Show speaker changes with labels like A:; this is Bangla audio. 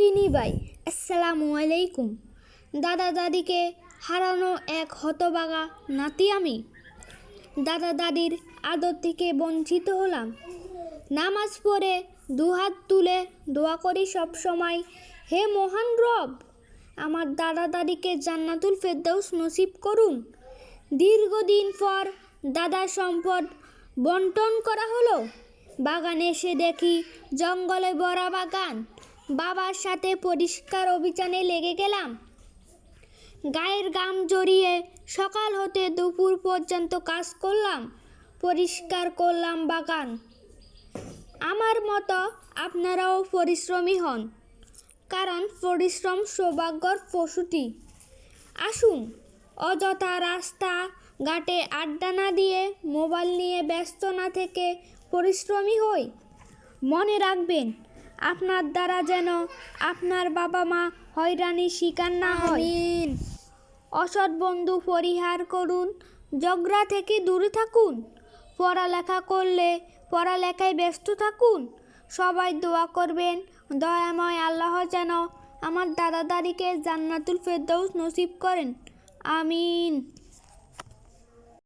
A: দিনী ভাই। আসসালামু আলাইকুম। দাদা দাদিকে হারানো এক হতবাগা নাতি আমি। দাদা দাদির আদর থেকে বঞ্চিত হলাম। নামাজ পড়ে দুহাত তুলে দোয়া করি সব সময়। হে মহান রব, আমার দাদা দাদিকে জান্নাতুল ফেরদৌস নসিব করুন। দীর্ঘদিন পর দাদা সম্পদ বন্টন করা হলো। বাগানে এসে দেখি জঙ্গলে ভরা বাগান। বাবার সাথে পরিষ্কার অভিযানে লেগে গেলাম। গায়ের গাম জড়িয়ে সকাল হতে দুপুর পর্যন্ত কাজ করলাম, পরিষ্কার করলাম বাগান। আমার মতো আপনারাও পরিশ্রমী হন, কারণ পরিশ্রম সৌভাগ্যর পশুটি আসুন, অযথা রাস্তা ঘাটে আড্ডা না দিয়ে মোবাইল নিয়ে ব্যস্ত না থেকে পরিশ্রমী হই। মনে রাখবেন আপনার দ্বারা যেন আপনার বাবা মা হয়রানির শিকার না হয়। অসৎ বন্ধু পরিহার করুন ঝগড়া থেকে দূরে থাকুন। পড়ালেখা করলে পড়ালেখায় ব্যস্ত থাকুন। সবাই দোয়া করবেন দয়াময় আল্লাহ যেন আমার দাদা দাদিকে জান্নাতুল ফেরদৌস নসিব করেন। আমিন।